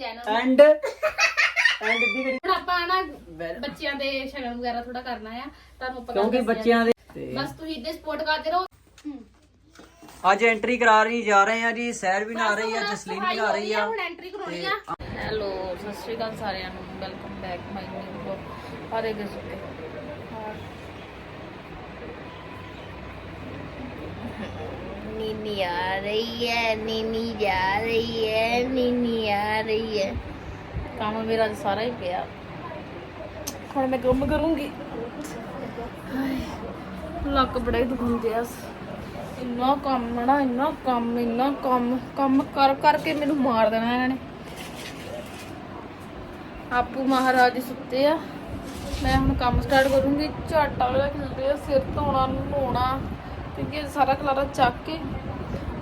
Channel and and ਦੀ ਕਰੀ ਹੁਣ ਆਪਾਂ ਨਾ ਬੱਚਿਆਂ ਦੇ ਸ਼ਗਨ ਵਗੈਰਾ ਥੋੜਾ ਕਰਨਾ ਆ। ਤੁਹਾਨੂੰ ਪਤਾ ਕਿਉਂਕਿ ਬੱਚਿਆਂ ਦੇ ਤੇ ਬਸ ਤੁਸੀਂ ਇੱਦੇ ਸਪੋਰਟ ਕਰਦੇ ਰਹੋ। ਅੱਜ ਐਂਟਰੀ ਕਰਾ ਰਹੀ ਜਾ ਰਹੇ ਆ ਜੀ। ਸੈਰ ਵੀ ਨਾ ਰਹੀ ਆ ਜਸਲੀਨ ਵੀ ਨਾ ਰਹੀ ਆ ਹੁਣ ਐਂਟਰੀ ਕਰਾਉਣੀ ਆ। ਹੈਲੋ ਸਤਿ ਸ਼੍ਰੀ ਅਕਾਲ ਸਾਰਿਆਂ ਨੂੰ। Welcome back my new vlog ਆਰੇ ਦੇ ਸੁੱਤੇ नीनी आ रही है नीनी जा रही है नीनी आ रही है ਕੰਮ ਮੇਰਾ ਅੱਜ ਸਾਰਾ ਹੀ ਪਿਆ ਹੁਣ ਮੈਂ ਕੰਮ ਕਰੂੰਗੀ ਹਾਏ, ਲੱਕ ਬੜਾ ਹੀ ਦੁਖਦੇ ਆ ਇੰਨਾ ਕੰਮ ਨਾ ਇੰਨਾ ਕੰਮ ਇੰਨਾ ਕੰਮ ਕੰਮ ਕਰ ਕਰਕੇ ਮੈਨੂੰ ਮਾਰ ਦੇਣਾ ਇਹਨਾਂ ਨੇ ਆਪੂ ਮਹਾਰਾਜ ਸੁੱਤੇ ਆ ਮੈਂ ਹੁਣ ਕੰਮ ਸਟਾਰਟ ਕਰੂੰਗੀ ਝਾਟਾ ਵਾਲਾ ਖਿਲਦੇ ਆ ਸਿਰ ਧੋਣਾ ਨਹਾਉਣਾ ਕਿਉਂਕਿ ਇਹ ਸਾਰਾ ਖਲਾਰਾ ਚੱਕ ਕੇ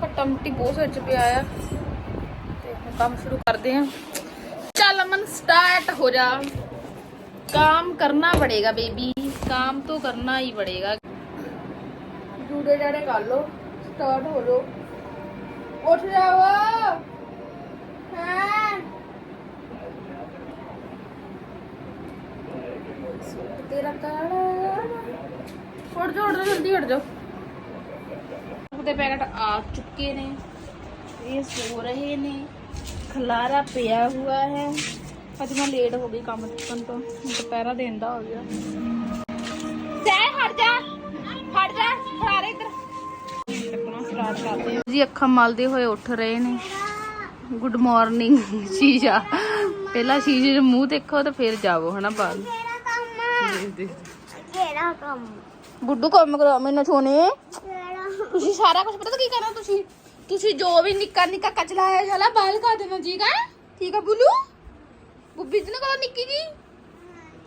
ਘੱਟਾ ਮਿੱਟੀ ਬਹੁਤ ਸਿਰ ਚ ਪਿਆ ਆ ਤੇ ਹੁਣ ਕੰਮ ਸ਼ੁਰੂ ਕਰਦੇ ਆ चल अमन स्टार्ट हो जा काम करना पड़ेगा बेबी काम तो करना ही पड़ेगा जूड़े जाड़े कर लो स्टार्ट हो लो उठ जाओ हैं तेरा काला उठ जाओ उठ जाओ जल्दी उठ जाओ ਦੇ ਪੈਕਟ ਆ ਚੁੱਕੇ ਨੇ। ਇਹ ਸੋ ਰਹੇ ਨੇ। ਖਲਾਰਾ ਪਿਆ ਹੁਆ ਹੈ। ਅੱਜ ਮੈਂ ਲੇਟ ਹੋ ਗਈ ਕੰਮ ਕਰਨ ਤੋਂ। ਦੁਪਹਿਰਾ ਦੇਣ ਦਾ ਹੋ ਗਿਆ। ਸੈ ਹਟ ਜਾ। ਹਟ ਜਾ। ਖਲਾਰੇ ਇੱਧਰ। ਆਪਣਾ ਸਰਾਜ ਕਰਦੇ ਜੀ ਅੱਖਾਂ ਮਲਦੇ ਹੋਏ ਉੱਠ ਰਹੇ ਨੇ। ਗੁੱਡ ਮਾਰਨਿੰਗ ਸ਼ੀਜਾ ਪਹਿਲਾਂ ਸ਼ੀਜੇ ਦੇ ਮੂੰਹ ਦੇਖੋ ਤੇ ਫਿਰ ਜਾਵੋ ਹਨਾ ਬਾਹਰ ਕਿਹੜਾ ਕੰਮ ਬੁੱਢੂ ਕੰਮ। ਕਰੋ ਮੈਨੂੰ ਛੋਨੇ ਤੁਸੀਂ ਸਾਰਾ ਕੁਝ ਪਤਾ ਕੀ ਕਰਨਾ ਤੁਸੀਂ? ਤੁਸੀਂ ਜੋ ਵੀ ਨਿੱਕਾ ਨਿੱਕਾ ਕਚਲਾ ਹੈ ਸਾਲਾ ਬਾਲ ਕਾ ਦੇਣਾ, ਠੀਕ ਹੈ ਠੀਕ ਹੈ ਬੁੱਲੂ? ਬੁੱਬੀ ਜੀ ਨੂੰ ਕਹੋ ਨਿੱਕੀ ਜੀ?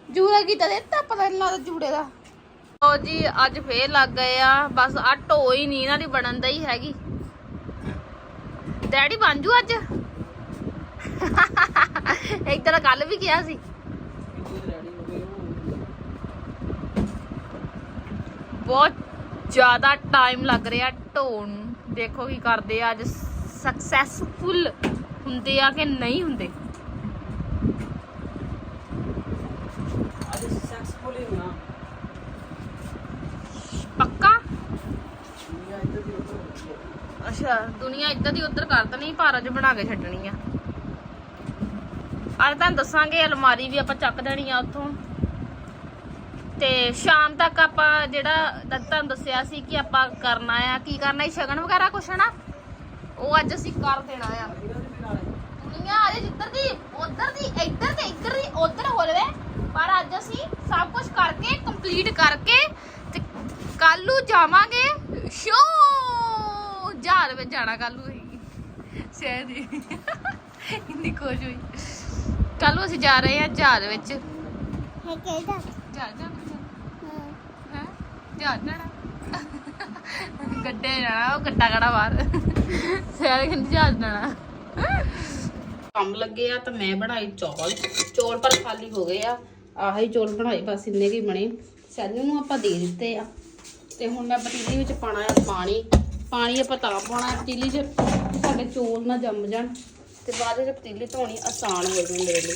ਜੂੜਾ ਕੀਤਾ ਦੇ ਤਾਂ ਪਤਾ ਨਹੀਂ ਲੱਗਦਾ ਜੂੜੇ ਦਾ। ਉਹ ਜੀ, ਅੱਜ ਫੇਰ ਲੱਗ ਗਏ ਆ, ਬਸ ਆ ਢੋ ਹੀ ਨਹੀਂ ਇਹਨਾਂ ਦੀ ਬਣਨ ਦਾ ਹੀ ਹੈਗੀ। ਡੈਡੀ ਬਣ ਜੂ ਅੱਜ? ਇੱਕ ਤਰ੍ਹਾਂ ਕੱਲ ਵੀ ਕਿਹਾ ਸੀ। ਬਹੁਤ ਜ਼ਿਆਦਾ ਟਾਈਮ ਲੱਗ ਰਿਹਾ ਢੋਣ ਦੇਖੋ ਕੀ ਕਰਦੇ ਆ ਅੱਜ ਸਕਸੈਸਫੁਲ ਹੁੰਦੇ ਆ ਕਿ ਨਹੀਂ ਹੁੰਦੇ? ਅੱਜ ਸਕਸੈਸਫੁਲ ਹੀ ਹੋਣਾ। ਪੱਕਾ? ਅੱਛਾ ਦੁਨੀਆ ਇੱਧਰ ਦੀ ਉੱਧਰ ਕਰ ਦੇਣੀ ਪਰ ਅੱਜ ਬਣਾ ਕੇ ਛੱਡਣੀ ਆ। ਅੱਜ ਤੁਹਾਨੂੰ ਦੱਸਾਂਗੇ ਅਲਮਾਰੀ ਵੀ ਆਪਾਂ ਚੱਕ ਦੇਣੀ ਆ ਉੱਥੋਂ। ਤੇ ਸ਼ਾਮ ਤੱਕ ਆਪਾਂ ਜਿਹੜਾ ਤੁਹਾਨੂੰ ਦੱਸਿਆ ਸੀ ਕਿ ਆਪਾਂ ਕਰਨਾ ਆ ਕੀ ਕਰਨਾ ਹੈ ਸ਼ਗਨ ਵਗੈਰਾ ਕੁਛ ਨਾ ਉਹ ਅੱਜ ਅਸੀਂ ਕਰ ਦੇਣਾ ਆ। ਦੁਨੀਆ ਅਜੇ ਜਿੱਧਰ ਦੀ ਉਧਰ ਦੀ ਇੱਧਰ ਤੇ ਇੱਧਰ ਦੀ ਉਧਰ ਹੋ ਲਵੇ ਪਰ ਅੱਜ ਅਸੀਂ ਸਭ ਕੁਝ ਕਰਕੇ ਕੰਪਲੀਟ ਕਰਕੇ ਤੇ ਕੱਲ ਨੂੰ ਜਾਵਾਂਗੇ ਸ਼ੋ 1000 ਰੁਪਏ ਜਾਣਾ ਕੱਲ ਨੂੰ ਸ਼ਹਿਰ ਦੀ। ਇੰਨੀ ਖੁਸ਼ ਕੱਲ ਨੂੰ ਅਸੀਂ ਜਾ ਰਹੇ ਹਾਂ ਜਹਾਜ਼ ਵਿੱਚ। ਹੈ ਕਿਹੜਾ ਜਾ ਜਾ। ਜਹਾਜ਼ ਜਾਣਾ ਗੱਡੇ ਜਾਣਾ ਉਹ ਗੱਡਾ ਗੜਾ ਬਾਹਰ। ਸ਼ਾਇਦ ਕਹਿੰਦੀ ਜਹਾਜ਼ ਜਾਣਾ ਕੰਮ ਲੱਗੇ ਆ ਤਾਂ ਮੈਂ ਬਣਾਈ ਚੌਲ। ਚੌਲ ਪਰ ਖਾਲੀ ਹੋ ਗਏ ਆ। ਆਹੀ ਚੌਲ ਬਣਾਏ, ਬਸ ਇੰਨੇ ਕੀ ਬਣੇ। ਸੈਲੂ ਨੂੰ ਆਪਾਂ ਦੇ ਦਿੱਤੇ ਆ। ਤੇ ਹੁਣ ਮੈਂ ਪਤੀਲੀ ਵਿੱਚ ਪਾਣਾ ਆ ਪਾਣੀ। ਪਾਣੀ ਆਪਾਂ ਤਾਂ ਪਾਉਣਾ ਪਤੀਲੀ 'ਚ ਸਾਡੇ ਚੌਲ ਨਾ ਜੰਮ ਜਾਣ। ਤੇ ਬਾਅਦ ਵਿੱਚ ਪਤੀਲੀ ਧੋਣੀ ਆਸਾਨ ਹੋ ਜਾਵੇ ਮੇਰੇ ਲਈ।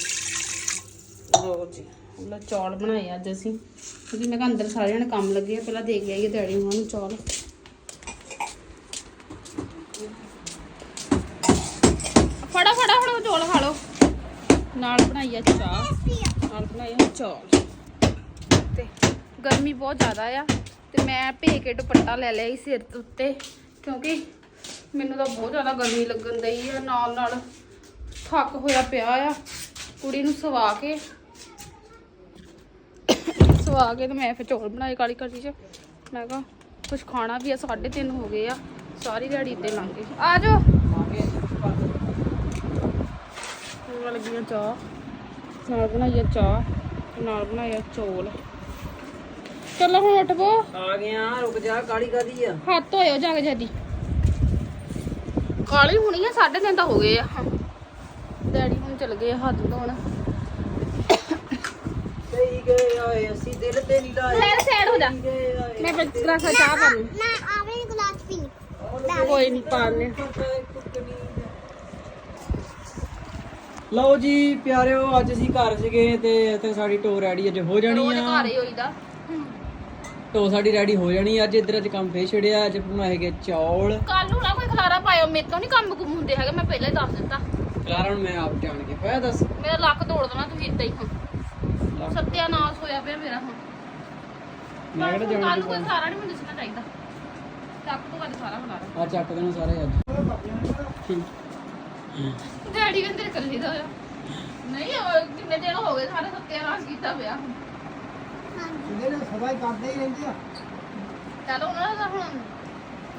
ਲੋ ਜੀ। ਲੋ ਚੌਲ ਬਣਾਏ ਅੱਜ ਅਸੀਂ, ਕਿਉਂਕਿ ਮੈਂ ਕਿਹਾ ਅੰਦਰ ਸਾਰੇ ਜਣੇ ਕੰਮ ਲੱਗੇ ਆ, ਪਹਿਲਾਂ ਦੇਖ ਲਈਏ ਡੈਡੀ ਉਹਨਾਂ ਨੂੰ ਚੌਲ। ਫੜਾ ਫੜਾ ਫੜਾ ਚੌਲ ਖਾ ਲਓ। ਨਾਲ ਬਣਾਈ ਆ ਚਾਹ, ਨਾਲ ਬਣਾਏ ਆ ਚੌਲ। ਤੇ ਗਰਮੀ ਬਹੁਤ ਜ਼ਿਆਦਾ ਆ, ਤੇ ਮੈਂ ਭੇ ਕੇ ਦੁਪੱਟਾ ਲੈ ਲਿਆ ਸੀ ਸਿਰ ਉੱਤੇ, ਕਿਉਂਕਿ ਮੈਨੂੰ ਤਾਂ ਬਹੁਤ ਜ਼ਿਆਦਾ ਗਰਮੀ ਲੱਗਣ ਦਈ ਆ ਨਾਲ ਨਾਲ ਥੱਕ ਹੋਇਆ ਪਿਆ ਆ, ਕੁੜੀ ਨੂੰ ਸਵਾ ਕੇ ਸਵਾ ਕੇ ਤੇ ਮੈਂ ਫਿਰ ਚੌਲ ਬਣਾਏ ਕਾਲੀ ਕਾਲੀ ਚ। ਮੈਂ ਕਿਹਾ ਕੁਝ ਖਾਣਾ ਵੀ ਆ 3:30 ਹੋ ਗਏ ਆ। ਸਾਰੀ ਦਿਹਾੜੀ ਇੱਥੇ ਲੰਘ ਗਈ ਆ ਜਾਓ। ਹੁਣ ਲੱਗੀਆਂ ਚਾਹ। ਨਾਲ ਬਣਾਈਆ ਚਾਹ ਤੇ ਨਾਲ ਬਣਾਇਆ ਚੌਲ। ਚਲੋ ਹੁਣ ਉੱਠ ਪੋ। ਆ ਗਿਆ ਰੁਕ ਜਾ ਕਾਲੀ ਕਾਦੀ ਆ? ਹੱਥ ਧੋਇਓ ਜਾ ਕੇ ਜਦੀ। ਕਾਲੀ ਹੁਣੀ ਆ 3:30 ਤਾਂ ਹੋ ਗਏ ਆ। ਡੈਡੀ ਹੁਣ ਚਲ ਗਏ ਆ ਹੱਥ ਧੋਣ। ਲਓ ਜੀ ਪਿਆਰਿਓ ਅੱਜ ਅਸੀਂ ਘਰ ਸੀਗੇ ਤੇ ਇੱਥੇ ਸਾਡੀ ਟੋ ਰੈਡੀ ਅੱਜ ਹੋ ਜਾਣੀ ਆ। ਘਰ ਸਾਡੀ ਰੈਡੀ ਹੋ ਜਾਣੀ ਅੱਜ ਇੱਧਰ ਅੱਜ ਕੰਮ ਫੇਰ ਛੜਿਆ ਅੱਜ ਬਣਾਏ ਗਏ ਚੌਲ। ਕੱਲ ਨੂੰ ਨਾ ਕੋਈ ਖਲਾਰਾ ਪਾਇਓ ਮੇਰੇ ਤੋਂ ਨਹੀਂ ਕੰਮ ਗੁੰਮ ਹੁੰਦੇ ਹੈਗੇ ਮੈਂ ਪਹਿਲਾਂ ਹੀ ਦੱਸ ਦਿੱਤਾ। ਖਲਾਰਾ ਮੈਂ ਆਪ ਜਾਣ ਕੇ ਪਾਇਆ ਦੱਸ। ਮੇਰਾ ਲੱਕ ਤੋੜ ਦੇਣਾ ਤੁਸੀਂ ਇਦਾਂ ਹੀ ਸੱਤਿਆਨਾਸ਼ ਹੋਇਆ ਪਿਆ ਮੇਰਾ ਹੁਣ। ਮੈਂ ਕਿਹੜਾ ਜਾਣ ਕੱਲ ਕੇ ਕੋਈ ਸਾਰਾ ਨਹੀਂ ਮੈਨੂੰ ਦੱਸਣਾ ਚਾਹੀਦਾ। ਚੱਕ ਤੋਂ ਕੱਲ ਸਾਰਾ ਖਲਾਰਾ ਆ ਚੱਕ ਦੇਣਾ ਸਾਰੇ ਅੱਜ। ਡੈਡੀ ਕਹਿੰਦੇ ਇਕੱਲੇ ਦਾ ਹੋਇਆ। ਨਹੀਂ ਉਹ ਕਿੰਨੇ ਦਿਨ ਹੋ ਗਏ ਸਾਰੇ ਸੱਤਿਆਨਾਸ਼ ਕੀਤਾ ਪਿਆ ਹੁਣ। ਚਲੋ ਉਹਨਾਂ ਦਾ ਹੁਣ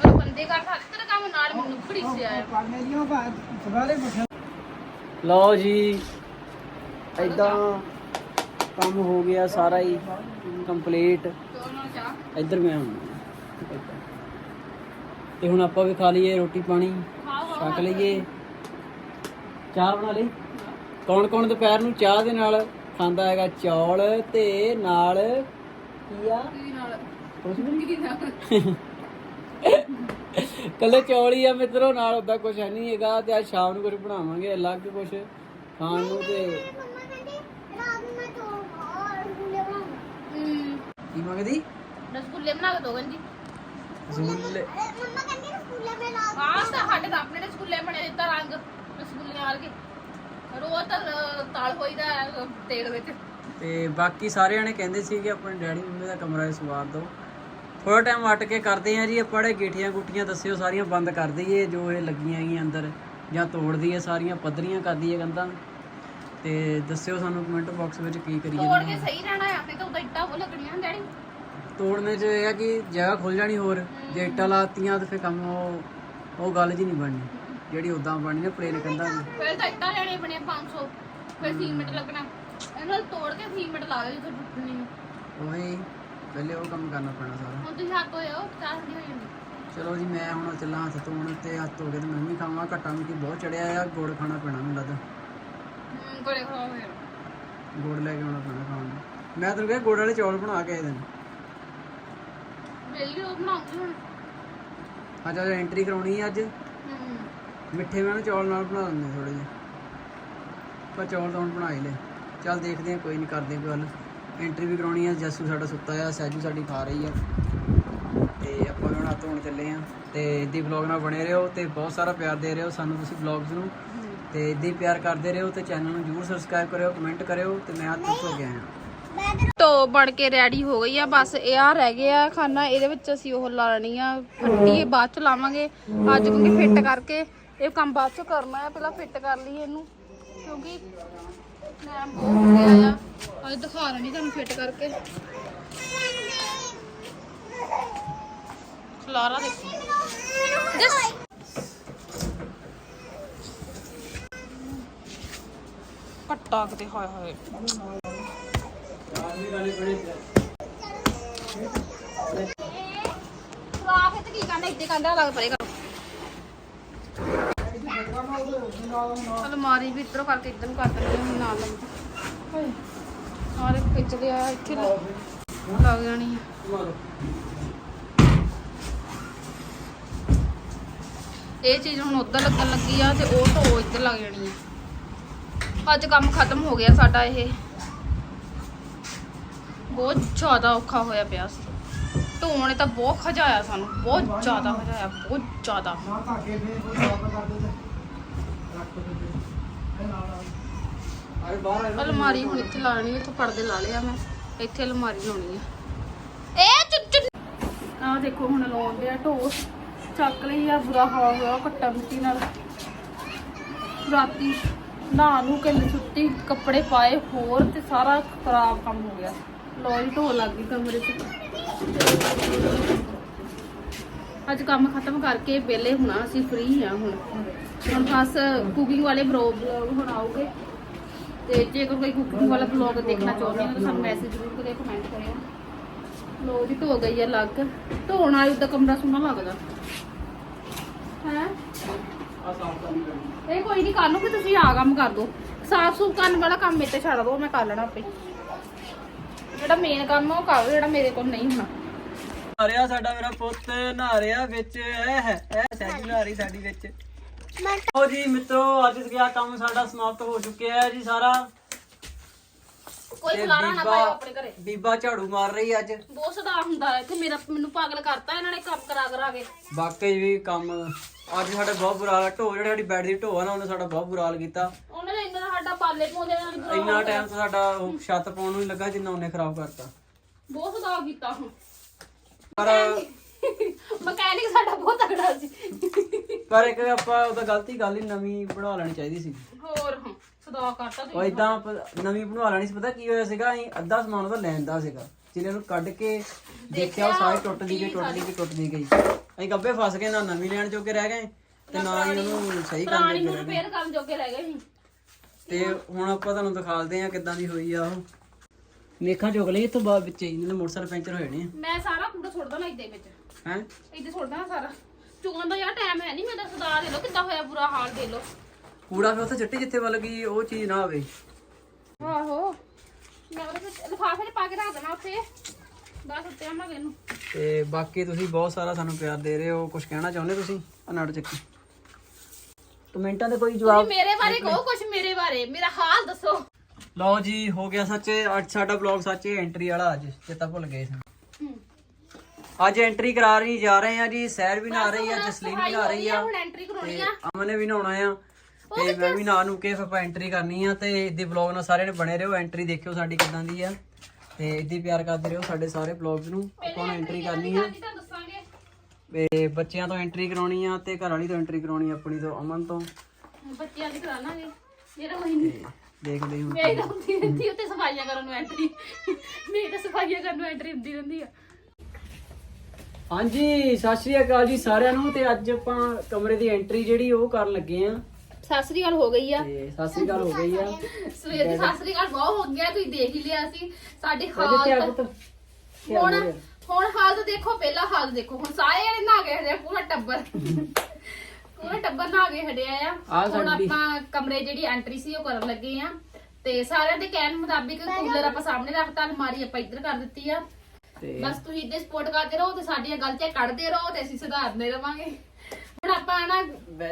ਉਹ ਬੰਦੇ ਕਰ ਸਕਦੇ ਤੇਰਾ ਕੰਮ ਨਾਲ ਮੈਨੂੰ ਖੜੀ ਸਿਆ ਆ ਲਓ ਜੀ ਐਦਾਂ ਕੰਮ ਹੋ ਗਿਆ ਸਾਰਾ ਹੀ ਕੰਪਲੀਟ ਇੱਧਰ ਮੈਂ ਹੁਣ। ਤੇ ਹੁਣ ਆਪਾਂ ਵੀ ਖਾ ਲਈਏ ਰੋਟੀ ਪਾਣੀ ਖਾਓ ਛਕ ਲਈਏ। ਚਾਹ ਬਣਾ ਲਈ? ਕੌਣ ਕੌਣ ਦੁਪਹਿਰ ਨੂੰ ਚਾਹ ਦੇ ਨਾਲ ਖਾਂਦਾ ਹੈਗਾ? ਚੌਲ ਤੇ ਨਾਲ ਕੀ ਆ ਕੀ ਵੀ ਕੀ ਨਾਲ ਕੱਲੇ ਚੌਲ ਹੀ ਆ ਮਿੱਤਰੋ, ਨਾਲ ਉਦਾਂ ਕੁਛ ਹੈ ਨਹੀਂ ਹੈਗਾ। ਤੇ ਅੱਜ ਸ਼ਾਮ ਨੂੰ ਕੁਝ ਬਣਾਵਾਂਗੇ, ਅਲੱਗ ਕੁਛ ਖਾਣ ਨੂੰ ਤੇ ਹੂੰ ਕੀ ਮੰਗਦੀ ਰਸਗੁੱਲੇ ਬਣਾ ਕੇ ਦੋ ਗੰਜੀ ਜ਼ੁੱਲੇ ਆਹ ਤਾਂ ਸਾਡੇ ਤਾਂ ਆਪਣੇ ਰਸਗੁੱਲੇ ਬਣੇ ਦਿੱਤਾ ਰੰਗ। ਰਸਗੁੱਲੇ ਆਲ ਕੇ। ਰੋਜ਼ ਤਾਂ ਤਲ ਹੋਈਦਾ ਹੈ ਤੇਲ ਵਿੱਚ। ਤੇ ਬਾਕੀ ਸਾਰਿਆਂ ਨੇ ਕਹਿੰਦੇ ਸੀ ਕਿ ਆਪਣੇ ਡੈਡੀ ਮੰਮੀ ਦਾ ਕਮਰਾ ਸਵਾਰ ਦਿਓ ਥੋੜਾ ਟਾਈਮ ਅੱਟ ਕੇ ਕਰਦੇ ਆ ਜੀ ਆਪਾਂ ਇਹ ਗੀਠੀਆਂ ਗੁੱਟੀਆਂ ਦੱਸਿਓ ਸਾਰੀਆਂ ਬੰਦ ਕਰ ਦਈਏ ਜੋ ਇਹ ਲੱਗੀਆਂ ਹੈਗੀਆਂ ਅੰਦਰ ਜਾਂ ਤੋੜ ਦਈਏ ਸਾਰੀਆਂ ਪੱਧਰੀਆਂ ਕਰ ਦਈਏ ਕੰਧਾਂ ਤੇ ਦੱਸਿਓ ਸਾਨੂੰ ਕਮੈਂਟ ਬਾਕਸ ਵਿੱਚ ਕੀ ਕਰੀਏ ਤੋੜ ਕੇ ਸਹੀ ਰਹਿਣਾ ਹੈ ਨਹੀਂ ਤਾਂ ਉਹਦਾ ਇੱਟਾਂ ਉਹ ਲੱਗਣੀਆਂ ਡੈਡੀ। ਤੋੜਨੇ 'ਚ ਇਹ ਆ ਕਿ ਜਗ੍ਹਾ ਖੁੱਲ ਜਾਣੀ ਹੋਰ ਜੇ ਇੱਟਾਂ ਲਾਤੀਆਂ ਤੇ ਫਿਰ ਕੰਮ ਉਹ ਉਹ ਗੱਲ ਜੀ ਨਹੀਂ ਬਣਨੀ ਜਿਹੜੀ ਉਦਾਂ ਬਣਨੀ ਨਾ ਪਲੇਨ ਕੰਧਾਂ ਦੀ। ਫਿਰ ਤਾਂ ਇੱਟਾਂ ਲੈਣੀਆਂ ਬਣੀਆਂ 500 ਫਿਰ ਸੀਮੈਂਟ ਲੱਗਣਾ। ਇਹਨਾਂ ਨਾਲ ਤੋੜ ਕੇ ਸੀਮੈਂਟ ਲਾ ਦੇ ਜਿੱਥੇ ਟੁੱਟਣੀ ਨੂੰ ਉਹੀ ਪਹਿਲੇ ਉਹ ਕੰਮ ਕਰਨਾ ਪੈਣਾ ਸਾਰਾ। ਹੁਣ ਤੁਸੀਂ ਹੱਥ ਹੋਏ ਹੋ ਚਾਹ ਠੰਡੀ ਹੋ ਜਾਂਦੀ। ਚਲੋ ਜੀ ਮੈਂ ਹੁਣ ਚੱਲਾਂ ਹੱਥ ਧੋਣ ਤੇ ਹੱਥ ਧੋ ਕੇ ਤੇ ਮੈਂ ਵੀ ਖਾਵਾਂ ਘੱਟਾ ਮਿੱਟੀ ਬਹੁਤ ਚੜਿਆ ਆ ਗੁੜ ਖਾਣਾ ਪੈਣਾ ਮੈਨੂੰ ਲੱਗਦਾ। ਹੂੰ ਬੜੇ ਖਰਾਬ ਹੋਏ ਗੁੜ ਲੈ ਕੇ ਆਉਣਾ ਪੈਣਾ ਖਾਣ ਨੂੰ। ਮੈਂ ਤੈਨੂੰ ਕਿਹਾ ਗੁੜ ਵਾਲੇ ਚੌਲ ਬਣਾ ਕੇ ਆਏ ਦਿਨ। ਮੇਰੀ ਉਹ ਬਣਾਉਂਗੀ ਹੁਣ। ਅੱਜ ਅੱਜ ਐਂਟਰੀ ਕਰਾਉਣੀ ਆ ਅੱਜ। ਹੂੰ। ਮਿੱਠੇ ਮੈਂ ਨਾ ਚੌਲ ਨਾਲ ਬਣਾ ਦਿੰਦੇ ਥੋੜੇ ਜਿਹੇ। ਪਰ ਚੌਲ ਤਾਂ ਹੁਣ ਬਣਾ ਹੀ ਲੈ ਚੱਲ ਦੇਖਦੇ ਆ ਕੋਈ ਨਹੀਂ ਕਰਦੇ ਕੋਈ ਗੱਲ। ਐਂਟਰੀ ਵੀ ਕਰਾਉਣੀ ਆ ਜੱਸੂ ਸਾਡਾ ਸੁੱਤਾ ਆ ਸੈਜੂ ਸਾਡੀ ਖਾ ਰਹੀ ਆ। ਤੇ ਆਪਾਂ ਵੀ ਹੁਣ ਹੱਥ ਧੋਣ ਚੱਲੇ ਆ। ਤੇ ਵਲੌਗ ਨਾਲ ਬਣੇ ਰਹੋ ਤੇ ਬਹੁਤ ਸਾਰਾ ਪਿਆਰ ਦੇ ਰਹੇ ਹੋ ਸਾਨੂੰ ਤੁਸੀਂ ਵਲੌਗਸ ਨੂੰ। ਤੇ ਇਦਾਂ ਹੀ ਪਿਆਰ ਕਰਦੇ ਰਹੋ ਤੇ ਚੈਨਲ ਨੂੰ ਜਰੂਰ ਸਬਸਕ੍ਰਾਈਬ ਕਰਿਓ ਕਮੈਂਟ ਕਰਿਓ ਤੇ ਮੈਂ ਹੱਥ ਧੋ ਕੇ ਆਇਆ ਟੋ ਬਣ ਕੇ ਰੈਡੀ ਹੋ ਗਈ ਆ, ਬਸ ਇਹ ਆ ਰਹਿ ਗਿਆ ਖਾਣਾ, ਇਹਦੇ ਵਿੱਚ ਅਸੀਂ ਉਹ ਲਾ ਲੈਣੀ ਆ ਫੱਟੀ ਬਾਅਦ ਚ ਲਾਵਾਂਗੇ। ਅੱਜ ਕਿਉਂਕਿ ਫਿੱਟ ਕਰਕੇ, ਇਹ ਕੰਮ ਬਾਅਦ ਚ ਕਰਨਾ ਆ, ਪਹਿਲਾਂ ਫਿੱਟ ਕਰ ਲਈਏ ਇਹਨੂੰ, ਕਿਉਂਕਿ ਟਾਈਮ ਬਹੁਤ ਗਿਆ ਆ। ਅੱਜ ਦਿਖਾ ਲੈਣੀ ਤੁਹਾਨੂੰ ਫਿੱਟ ਕਰਕੇ। ਖਲਾਰਾ ਦੇਖੋ। ਜਸ ਕੱਟਾ ਕਿਤੇ ਹਾਏ ਹਾਏ। ਖਰਾਬ ਕੀ ਕਹਿੰਦਾ ਇੱਥੇ ਕਹਿੰਦਾ ਲੱਗ ਪਰੇਗਾ ਅਲਮਾਰੀ ਵੀ ਇੱਧਰੋਂ ਕਰਕੇ ਇੱਧਰ ਨੂੰ ਕਰ ਦਿੰਦੀ ਨਾਲ ਲੱਗ ਸਾਰੇ ਖਿੱਚਦੇ ਆ, ਇੱਥੇ ਲੱਗ ਜਾਣੀ ਆ। ਇਹ ਚੀਜ਼ ਹੁਣ ਉਧਰ ਲੱਗਣ ਲੱਗੀ ਆ ਤੇ ਉਹ ਢੋ ਇੱਧਰ ਲੱਗ ਜਾਣੀ ਆ। ਅੱਜ ਕੰਮ ਖਤਮ ਹੋ ਗਿਆ ਸਾਡਾ ਇਹ। ਬਹੁਤ ਜ਼ਿਆਦਾ ਔਖਾ ਹੋਇਆ ਪਿਆ ਸੀ। ਢੋਣੇ ਤਾਂ ਬਹੁਤ ਖਜਾਇਆ ਸਾਨੂੰ, ਬਹੁਤ ਜ਼ਿਆਦਾ ਖਜਾਇਆ, ਬਹੁਤ ਜ਼ਿਆਦਾ। ਅਲਮਾਰੀ ਹੁਣ ਇੱਥੇ ਲਾਣੀ ਇੱਥੇ ਪਰਦੇ ਲਾ ਲਿਆ ਮੈਂ। ਇੱਥੇ ਅਲਮਾਰੀ ਲਾਉਣੀ ਆ। ਇਹ ਆ ਦੇਖੋ, ਹੁਣ ਲਾਉਂਦੇ ਆ ਢੋ ਚੱਕ ਲਈ ਆ, ਬੁਰਾ ਹਾਲ ਹੋਇਆ ਕੱਟਾ ਮਿੱਟੀ ਨਾਲ। ਰਾਤੀ ਨਹਾ ਨੂੰ ਕੇ ਸੁੱਤੀ, ਕੱਪੜੇ ਪਾਏ ਹੋਰ ਤੇ ਸਾਰਾ ਖਰਾਬ ਕੰਮ ਹੋ ਗਿਆ। ਲੋਈ ਢੋ ਲੱਗ ਗਈ ਕਮਰੇ 'ਚ। ਅੱਜ ਕੰਮ ਖਤਮ ਕਰਕੇ ਵਿਹਲੇ ਹੋਣਾ, ਅਸੀਂ ਫ੍ਰੀ ਆ ਹੁਣ। ਹੁਣ ਬਸ ਕੁਕਿੰਗ ਵਾਲੇ ਬਲੌਗ ਹੁਣ ਆਉਗੇ। ਤੇ ਜੇਕਰ ਕੋਈ ਕੁਕਿੰਗ ਵਾਲਾ ਬਲੌਗ ਦੇਖਣਾ ਚਾਹੁੰਦੇ ਹੋ ਤਾਂ ਸਾਨੂੰ ਮੈਸੇਜ ਜ਼ਰੂਰ ਕਰਿਓ ਕਮੈਂਟ ਕਰਿਓ। ਲੋ ਜੀ, ਧੋ ਗਈ ਆ ਲੱਗ। ਧੋਣ ਵਾਲੀ ਦਾ ਕਮਰਾ ਸੋਹਣਾ ਲੱਗਦਾ। ਹੈ? ਇਹ ਕੋਈ ਨਹੀਂ ਕਰ ਕਿ ਤੁਸੀਂ ਆ ਕੰਮ ਕਰ ਦੋ ਸਾਫ਼ ਸੂਫ ਕਰਨ ਵਾਲਾ ਕੰਮ ਮੇਰੇ ਤੇ ਛੱਡ ਦੋ ਮੈਂ ਕਰ ਲੈਣਾ ਆਪੇ। ਜਿਹੜਾ ਮੇਨ ਕੰਮ ਆ ਉਹ ਕਰ ਜਿਹੜਾ ਮੇਰੇ ਕੋਲ ਨਹੀਂ ਹੋਣਾ। ਨਹਾ ਰਿਹਾ ਸਾਡਾ ਮੇਰਾ ਪੁੱਤ ਨਹਾ ਰਿਹਾ ਵਿੱਚ ਇਹ ਹੈ ਇਹ ਸੈਜੂ ਨਹਾ ਰਹੀ ਸਾਡੀ ਵਿੱਚ। ਲਓ ਜੀ ਮਿੱਤਰੋ ਅੱਜ ਗਿਆ ਕੰਮ ਸਾਡਾ ਸਮਾਪਤ ਹੋ ਚੁੱਕਿਆ ਹੈ ਜੀ ਸਾਰਾ। ਕੋਈ ਤੇ ਖਲਾਰਾ ਨਾ ਬੀਬਾ- ਪਾਇਓ ਆਪਣੇ ਘਰੇ। ਬੀਬਾ ਝਾੜੂ ਮਾਰ ਰਹੀ ਹੈ ਅੱਜ। ਬਹੁਤ ਸੁਧਾਰ ਹੁੰਦਾ ਹੈ ਇੱਥੇ ਮੇਰਾ ਮੈਨੂੰ ਪਾਗਲ ਕਰਤਾ ਇਹਨਾਂ ਨੇ ਕੰਮ ਕਰਾ ਕਰਾ ਕੇ। ਵਾਕਈ ਵੀ ਕੰਮ ਅੱਜ ਸਾਡਾ ਬਹੁਤ ਬੁਰਾ ਹਾਲ ਢੋ ਜਿਹੜੀ ਸਾਡੀ ਬੈਡ ਦੀ ਢੋ ਆ ਨਾ ਉਹਨੇ ਸਾਡਾ ਬਹੁਤ ਬੁਰਾ ਹਾਲ ਕੀਤਾ। ਉਹਨਾਂ ਨੇ ਇੰਨਾ ਸਾਡਾ ਪਾਲੇ ਪਾਉਂਦੇ ਨਾਲ ਇੰਨਾ ਟਾਈਮ ਤਾਂ ਸਾਡਾ ਉਹ ਛੱਤ ਪਾਉਣ ਨੂੰ ਹੀ ਲੱਗਾ ਜਿੰਨਾ ਉਹਨੇ ਖਰਾਬ ਕਰਤਾ। ਬਹੁਤ ਸੁਧਾਰ ਕੀਤਾ ਹੁਣ। ਪਰ ਮਕੈਨਿਕ ਸਾਡਾ ਬਹੁਤ ਤਗੜਾ ਸੀ। ਪਰ ਇੱਕ ਆਪਾਂ ਉਹਦਾ ਗਲਤੀ ਗੱਲ ਹੀ ਨਵੀਂ ਬਣਾ ਲੈਣੀ ਚਾਹੀਦੀ ਸੀ। ਹੋਰ ਸੁਧਾਰ ਕਰਤਾ ਉਹ ਤੁਸੀਂ ਇਦਾਂ ਨਵੀਂ ਬਣਾ ਲੈਣੀ ਸੀ ਪਤਾ ਕੀ ਹੋਇਆ ਸੀਗਾ? ਅਸੀਂ ਅੱਧਾ ਸਮਾਨ ਉਹਦਾ ਲੈਣ ਦਾ ਸੀਗਾ। ਜਿਹਨੇ ਨੂੰ ਕੱਢ ਕੇ ਦੇਖਿਆ ਉਹ ਸਾਰੀ ਟੁੱਟਦੀ ਗਈ ਟੁੱਟਦੀ ਗਈ ਟੁੱਟਦੀ ਗਈ। ਅਸੀਂ ਗੱਬੇ ਫਸ ਗਏ ਨਾ ਨਵੀਂ ਲੈਣ ਜੋਗੇ ਰਹਿ ਗਏ ਤੇ ਨਾ ਹੀ ਉਹਨੂੰ ਸਹੀ ਕਰਨ ਪੁਰਾਣੀ ਜੋਗੇ ਨੂੰ ਰਹਿ ਗਏ ਰਿਪੇਅਰ ਕਰਨ ਜੋਗੇ ਰਹਿ ਗਏ ਸੀ ਤੇ ਹੁਣ ਆਪਾਂ ਤੁਹਾਨੂੰ ਦਿਖਾਲਦੇ ਆ ਕਿੱਦਾਂ ਦੀ ਹੋਈ ਆ ਉਹ। ਮੇਖਾਂ ਚੁੱਕ ਲਈ ਇੱਥੋਂ ਬਾਅਦ ਵਿੱਚ ਇਹਨਾਂ ਦੇ ਮੋਟਰਸਾਈਕਲ ਪੈਂਚਰ ਹੋ ਜਾਣੇ ਮੈਂ ਸਾਰਾ ਕੂੜਾ ਸੁੱਟ ਦੇਣਾ ਇੱਦੇ ਵਿੱਚ। ਹੈ? ਇੱਥੇ ਸੁੱਟ ਦੇਣਾ ਸਾਰਾ। ਚੁਗਣ ਦਾ ਯਾਰ ਟਾਈਮ ਹੈ ਨਹੀਂ ਮੇਰਾ ਸੁਧਾਰ ਦੇ ਲੋ ਕਿੱਦਾਂ ਹੋਇਆ ਬੁਰਾ ਹਾਲ ਦੇ ਲੋ ਕੂੜਾ ਫਿਰ ਉੱਥੇ ਚੱਟੀ ਜਿੱਥੇ ਵੱਲ ਗਈ ਉਹ ਚੀਜ਼ ਨਾ ਹੋਵੇ ਆਹੋ। ਮੈਂ ਉਹਦੇ ਲਿਫਾਫੇ 'ਚ ਪਾ ਕੇ ਰੱਖ ਦੇਣਾ ਉੱਥੇ। ਬਸ ਉੱਤੇ ਆਵਾਂਗੇ ਇਹਨੂੰ। ਤੇ ਬਾਕੀ ਤੁਸੀਂ ਬਹੁਤ ਸਾਰਾ ਸਾਨੂੰ ਪਿਆਰ ਦੇ ਰਹੇ ਹੋ ਕੁਝ ਕਹਿਣਾ ਚਾਹੁੰਦੇ ਤੁਸੀਂ? ਅਨਾੜ ਚੱਕੀ। ਕਮੈਂਟਾਂ ਦੇ ਕੋਈ ਜਵਾਬ ਮੇਰੇ ਬਾਰੇ ਕਹੋ ਕੁਝ ਮੇਰੇ ਬਾਰੇ ਮੇਰਾ ਹਾਲ ਦੱਸੋ। ਲਓ ਜੀ ਹੋ ਗਿਆ ਸੱਚੇ ਅੱਜ ਸਾਡਾ ਬਲੌਗ ਸੱਚੇ ਐਂਟਰੀ ਵਾਲਾ ਅੱਜ ਚੇਤਾ ਭੁੱਲ ਗਏ ਸੀ। ਅੱਜ ਐਂਟਰੀ ਕਰਾ ਰਹੀ ਜਾ ਰਹੇ ਆ ਜੀ ਸੈਰ ਵੀ ਨਹਾ ਰਹੀ ਆ ਜਸਲੀਨ ਵੀ ਨਹਾ ਰਹੀ ਆ। ਹੁਣ ਐਂਟਰੀ ਕਰਾਉਣੀ ਤੇ ਆ। ਅਮਨ ਨੇ ਵੀ ਨਹਾਉਣਾ ਆ। ਤੇ ਮੈਂ ਵੀ ਨਹਾ ਨੂੰ ਕੇ ਫਿਰ ਆਪਾਂ ਐਂਟਰੀ ਕਰਨੀ ਆ ਤੇ ਇਹਦੇ ਬਲੌਗ ਨਾਲ ਸਾਰਿਆਂ ਨੇ ਬਣੇ ਰਹੋ ਐਂਟਰੀ ਦੇਖਿਓ ਸਾਡੀ ਕਿਦਾਂ ਦੀ ਆ। ਤੇ ਇਦਾਂ ਪਿਆਰ ਕਰਦੇ ਰਹੋ ਸਾਡੇ ਸਾਰੇ ਬਲੌਗਸ ਨੂੰ। ਆਪਾਂ ਐਂਟਰੀ ਕਰਨੀ ਅੱਜ ਤਾਂ ਬੱਚਿਆਂ ਤੋਂ ਐਂਟਰੀ ਕਰਾਉਣੀ ਆ ਤੇ ਘਰ ਵਾਲੀ ਤੋਂ ਐਂਟਰੀ ਕਰਾਉਣੀ ਆ ਆਪਣੀ ਤੋਂ ਅਮਨ ਤੋਂ। ਬੱਚਿਆਂ ਦੀ ਕਰਾ ਲਾਂਗੇ। ਜਿਹੜਾ ਹੋਈ ਦੇਖਦੇ ਹੁਣ ਮੇਰੀ ਤਾਂ ਹੁੰਦੀ ਰਹਿੰਦੀ ਉੱਤੇ ਸਫਾਈਆਂ ਕਰਨ ਨੂੰ ਐਂਟਰੀ ਮੇਰੀ ਤਾਂ ਸਫਾਈਆਂ ਕਰਨ ਨੂੰ ਐਂਟਰੀ ਹੁੰਦੀ ਰਹਿੰਦੀ ਆ। ਹਾਂਜੀ ਸਤਿ ਸ਼੍ਰੀ ਅਕਾਲ ਜੀ ਸਾਰਿਆਂ ਨੂੰ ਤੇ ਅੱਜ ਆਪਾਂ ਕਮਰੇ ਦੀ ਐਂਟਰੀ ਜਿਹੜੀ ਉਹ ਕਰਨ ਲੱਗੇ ਆ। ਸਤਿ ਸ੍ਰੀ ਅਕਾਲ ਹੋ ਗਈ ਆ। ਤੇ ਸਤਿ ਸ਼੍ਰੀ ਅਕਾਲ ਹੋ ਗਈ ਆ। ਸਵੇਰ ਦੀ ਸਤਿ ਸ੍ਰੀ ਅਕਾਲ ਬਹੁਤ ਹੋ ਗਿਆ ਤੁਸੀਂ ਦੇਖ ਹੀ ਲਿਆ ਸੀ। ਸਾਡੇ ਅਜੇ ਕੀ ਹਾਲ ਪੁੱਤ? ਕੀ ਹਾਲ ਹੁਣ ਹੋ ਰਿਹਾ? ਹੁਣ ਹਾਲ ਤਾਂ ਦੇਖੋ ਪਹਿਲਾ ਹਾਲ ਦੇਖੋ। ਹੁਣ ਸਾਰੇ ਜਣੇ ਨਹਾ ਗਏ ਹੜੇ ਪੂਰਾ ਟੱਬਰ। ਪੂਰਾ ਟੱਬਰ ਨਹਾ ਗਏ ਹੜਿਆ ਆ। ਆਹ ਹੁਣ ਸਾਡੀ- ਆਪਾਂ ਕਮਰੇ ਜਿਹੜੀ ਐਂਟਰੀ ਸੀ ਉਹ ਕਰਨ ਲੱਗੇ ਆ। ਤੇ ਸਾਰਿਆਂ ਦੇ ਕਹਿਣ ਮੁਤਾਬਿਕ ਕੂਲਰ ਆਪਾਂ ਸਾਹਮਣੇ ਰੱਖਤਾ ਅਲਮਾਰੀ ਆਪਾਂ ਇੱਧਰ ਕਰ ਦਿੱਤੀ ਆ। ਤੇ ਬਸ ਤੁਸੀਂ ਇੱਦੇ ਸਪੋਰਟ ਕਰਦੇ ਰਹੋ ਤੇ ਸਾਡੀਆਂ ਗਲਤੀਆਂ ਕੱਢਦੇ ਰਹੋ ਤੇ ਅਸੀਂ ਸੁਧਾਰਦੇ ਰਵਾਂਗੇ। ਆਪਾਂ ਨਾ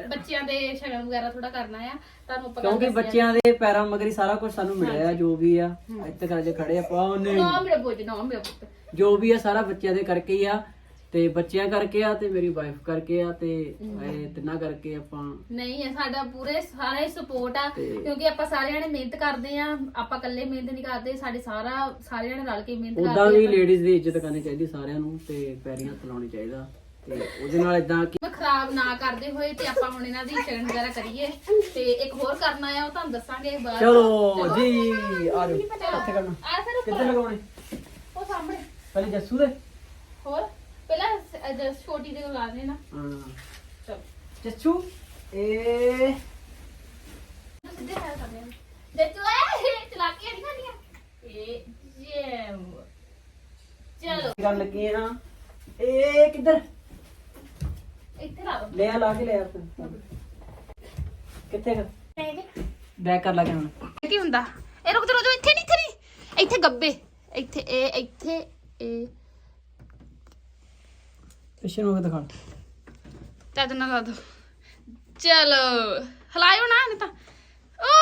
ਬੱਚਿਆਂ ਦੇ ਸ਼ਗਨ ਵਗੈਰਾ ਥੋੜਾ ਕਰਨਾ ਆ ਤੁਹਾਨੂੰ ਆਪਾਂ ਕਿਉਂਕਿ ਬੱਚਿਆਂ ਦੇ ਪੈਰਾਂ ਮਗਰੀ ਸਾਰਾ ਕੁਝ ਸਾਨੂੰ ਮਿਲਿਆ ਆ ਜੋ ਵੀ ਆ ਇੱਥੇ ਕਰ ਜੇ ਖੜੇ ਆਪਾਂ ਉਹਨੇ ਨਾ ਮੇਰੇ ਬੋਝ ਨਾ ਮੇਰੇ ਪੁੱਤ। ਜੋ ਵੀ ਆ ਸਾਰਾ ਬੱਚਿਆਂ ਦੇ ਕਰਕੇ ਹੀ ਆ ਤੇ ਬੱਚਿਆਂ ਕਰਕੇ ਆ ਤੇ ਮੇਰੀ ਵਾਈਫ ਕਰਕੇ ਆ ਤੇ ਇਹ ਤਿੰਨਾਂ ਕਰਕੇ ਆਪਾਂ ਨਹੀਂ ਇਹ ਸਾਡਾ ਪੂਰੇ ਸਾਰੇ ਸਪੋਰਟ ਆ ਕਿਉਂਕਿ ਆਪਾਂ ਸਾਰਿਆਂ ਨੇ ਮਿਹਨਤ ਕਰਦੇ ਆ ਆਪਾਂ ਇਕੱਲੇ ਮਿਹਨਤ ਨਹੀਂ ਕਰਦੇ ਸਾਡੇ ਸਾਰਾ ਸਾਰਿਆਂ ਨੇ ਰਲ ਕੇ ਮਿਹਨਤ ਉਦਾਂ ਕਰਦੇ ਵੀ ਲੇਡੀਜ਼ ਦੀ ਇੱਜ਼ਤ ਕਰਨੀ ਚਾਹੀਦੀ ਸਾਰਿਆਂ ਨੂੰ ਤੇ ਪੈਰੀਂ ਹੱਥ ਲਾਉਣੀ ਚਾਹੀਦਾ। ਤੇ ਉਹਦੇ ਨਾਲ ਇਦਾਂ ਕਿ ਖਰਾਬ ਨਾ ਕਰਦੇ ਹੋਏ ਤੇ ਆਪਾਂ ਹੁਣ ਇਹਨਾਂ ਦੀ ਸ਼ਗਨ ਵਗੈਰਾ ਕਰੀਏ। ਤੇ ਇੱਕ ਹੋਰ ਕਰਨਾ ਆ ਉਹ ਤੁਹਾਨੂੰ ਦੱਸਾਂਗੇ ਬਾਅਦ ਚਲੋ ਜੀ ਆ ਜਾਓ। ਕਿੱਥੇ ਕਰਨਾ? ਆ ਫਿਰ ਉੱਪਰ। ਕਿੱਥੇ ਲਗਾਉਣੇ? ਉਹ ਸਾਹਮਣੇ। ਪਹਿਲੇ ਜੱਸੂ ਦੇ? ਹੋਰ? ਪਹਿਲਾਂ ਸ- ਜਸ ਛੋਟੀ ਦੇ ਲਾ ਦੇ ਨਾ ਹਾਂ। ਚਲੋ। ਜੱਸੂ ਇਹ ਸਿੱਧੇ ਪੈਰ ਕਰਦੇ ਆ ਦੇ ਤੂੰ ਇਹ ਚਲਾਕੀਆਂ ਨਹੀਂ ਖਾਣੀਆਂ ਇਹ ਜੈਮ। ਚਲੋ। ਗੱਲ ਲੱਗੀ ਆ ਇਹ ਕਿੱਧਰ? ਇੱਥੇ ਲਾ ਦੋ। ਲੈ ਆ ਲਾ ਕੇ ਲੈ ਆ ਫਿਰ। ਕਿੱਥੇ ਬੈਕ ਕਰ ਲਾ ਕੇ ਹੁਣ। ਇਹ ਕੀ ਹੁੰਦਾ? ਇਹ ਰੁਕ ਜਾ ਰੁਕ ਜਾ ਇੱਥੇ ਨਹੀਂ ਇੱਥੇ ਨਹੀਂ ਇੱਥੇ ਗੱਬੇ। ਇੱਥੇ ਇਹ ਇੱਥੇ ਇਹ। ਪਿੱਛੇ ਨੂੰ ਹੋ ਕੇ ਦਿਖਾ। ਚੱਜ ਨਾਲ ਲਾ ਦੋ। ਚਲੋ ਹਲਾਇਓ ਨਾ ਨਹੀਂ ਤਾਂ। ਓ!